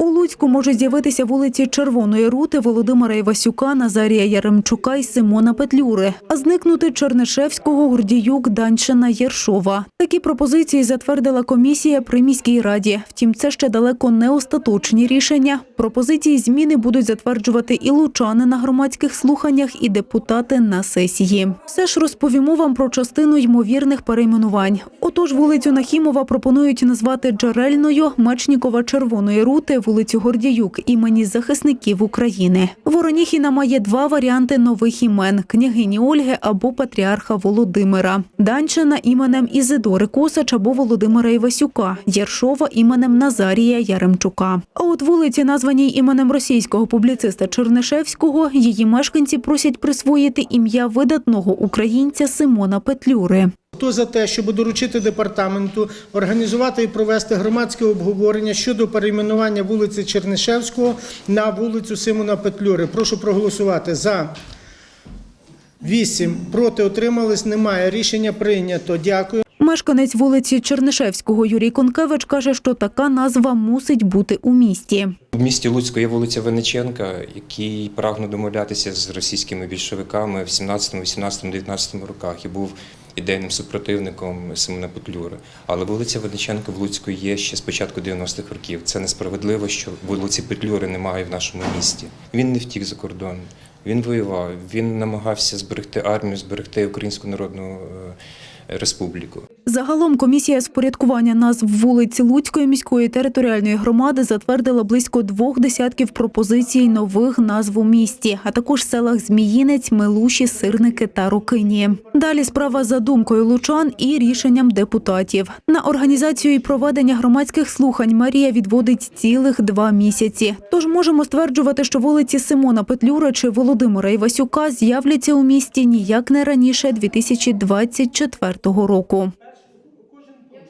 У Луцьку можуть з'явитися вулиці Червоної Рути, Володимира Івасюка, Назарія Яремчука і Симона Петлюри, а зникнути Чернишевського, Гордіюк, Даньшина, Єршова. Такі пропозиції затвердила комісія при міській раді. Втім, це ще далеко не остаточні рішення. Пропозиції зміни будуть затверджувати і лучани на громадських слуханнях, і депутати на сесії. Все ж розповімо вам про частину ймовірних перейменувань. Отож, вулицю Нахімова пропонують назвати Джерельною, Мечнікова Червоної Рути, вулицю Гордіюк імені захисників України. Вороніхіна має два варіанти нових імен: княгині Ольги або патріарха Володимира. Данчина іменем Ізидори Косач або Володимира Івасюка, Єршова іменем Назарія Яремчука. А от вулиці, названій іменем російського публіциста Чернишевського, її мешканці просять присвоїти ім'я видатного українця Симона Петлюри. Хто за те, щоб доручити департаменту організувати і провести громадське обговорення щодо перейменування вулиці Чернишевського на вулицю Симона Петлюри? Прошу проголосувати за. Вісім проти отримались. Немає. Рішення прийнято. Дякую. Мешканець вулиці Чернишевського Юрій Конкевич каже, що така назва мусить бути у місті. В місті Луцьку є вулиця Вениченка, який прагнув домовлятися з російськими більшовиками в 17, 18, 19 роках і був ідейним супротивником Симона Петлюри. Але вулиця Водниченко в Луцьку є ще з початку 90-х років. Це несправедливо, що вулиці Петлюри немає в нашому місті. Він не втік за кордон. Він воював, він намагався зберегти армію, зберегти Українську Народну е, Республіку. Загалом комісія з порядкування назв вулиць Луцької міської територіальної громади затвердила близько двох десятків пропозицій нових назв у місті, а також селах Зміїнець, Милуші, Сирники та Рокині. Далі справа за думкою лучан і рішенням депутатів. На організацію і проведення громадських слухань Марія відводить цілих два місяці. Тож можемо стверджувати, що вулиці Симона Петлюри чи Володимира Івасюка з'являться у місті ніяк не раніше 2024 року.